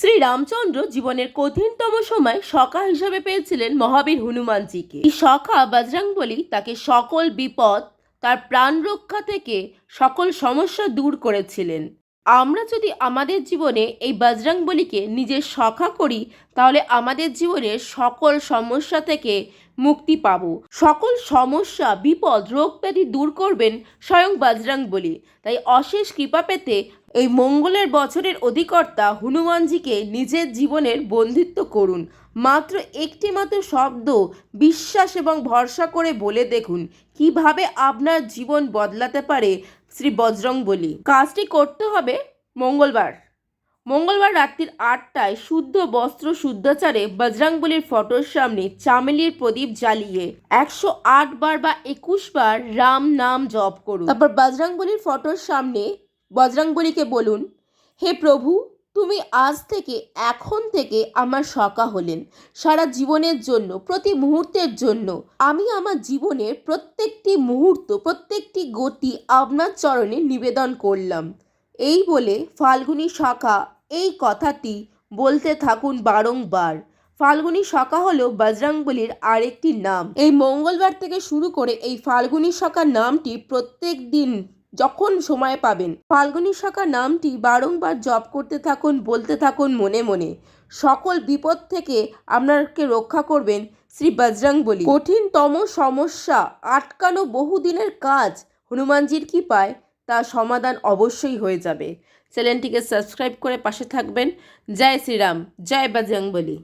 শ্রী রামচন্দ্র জীবনের কঠিনতম সময় সখা হিসেবে পেয়েছিলেন মহাবীর হনুমানজিকে। এই সখা বজরংবলী তাকে সকল বিপদ, তার প্রাণ রক্ষা থেকে সকল সমস্যা দূর করেছিলেন। আমরা যদি আমাদের জীবনে এই বজরংবলীকে নিজের সখা করি, তাহলে আমাদের জীবনের সকল সমস্যা থেকে মুক্তি পাব। সকল সমস্যা, বিপদ, রোগ ব্যাধি দূর করবেন স্বয়ং বজরংবলী। তাই অশেষ কৃপা পেতে এই মঙ্গলের বছরের অধিকর্তা হনুমানজিকে নিজের জীবনের বন্ধিত্ব করুন। মাত্র একটি মাত্র শব্দ, বিশ্বাস এবং ভরসা করে বলে দেখুন, কীভাবে আপনার জীবন বদলাতে পারে শ্রী বজরংবলী। কাজটি করতে হবে মঙ্গলবার। মঙ্গলবার রাত্রির আটটায় শুদ্ধ বস্ত্র শুদ্ধাচারে বজরংবলীর ফটোর সামনে চামেলির প্রদীপ জ্বালিয়ে একশো আট বার বা একুশ বার রাম নাম জপ করুন। তারপর বজরংবলীর ফটোর সামনে বজরংবলীকে বলুন, হে প্রভু, তুমি আজ থেকে, এখন থেকে আমার সকা হলেন। সারা জীবনের জন্য, প্রতি মুহূর্তের জন্য আমি আমার জীবনের প্রত্যেকটি মুহূর্ত, প্রত্যেকটি গতি আপনার চরণে নিবেদন করলাম এই বলে ফাল্গুনী শাখা এই কথাটি বলতে থাকুন বারংবার। ফাল্গুনী শাখা হলো বজরংবলীর আরেকটি নাম। এই মঙ্গলবার থেকে শুরু করে এই ফাল্গুনী শাখা নামটি প্রত্যেক দিন যখন সময় পাবেন। ফাল্গুনী শাখা নামটি বারংবার জপ করতে থাকুন, বলতে থাকুন মনে মনে। সকল বিপদ থেকে আপনাকে রক্ষা করবেন শ্রী বজরংবলী। কঠিনতম সমস্যা, আটকানো বহুদিনের কাজ, হনুমানজির কি পায় তার সমাধান অবশ্যই হয়ে যাবে। চ্যানেলটিকে সাবস্ক্রাইব করে পাশে থাকবেন। জয় শ্রীরাম, জয় বজরংবলী।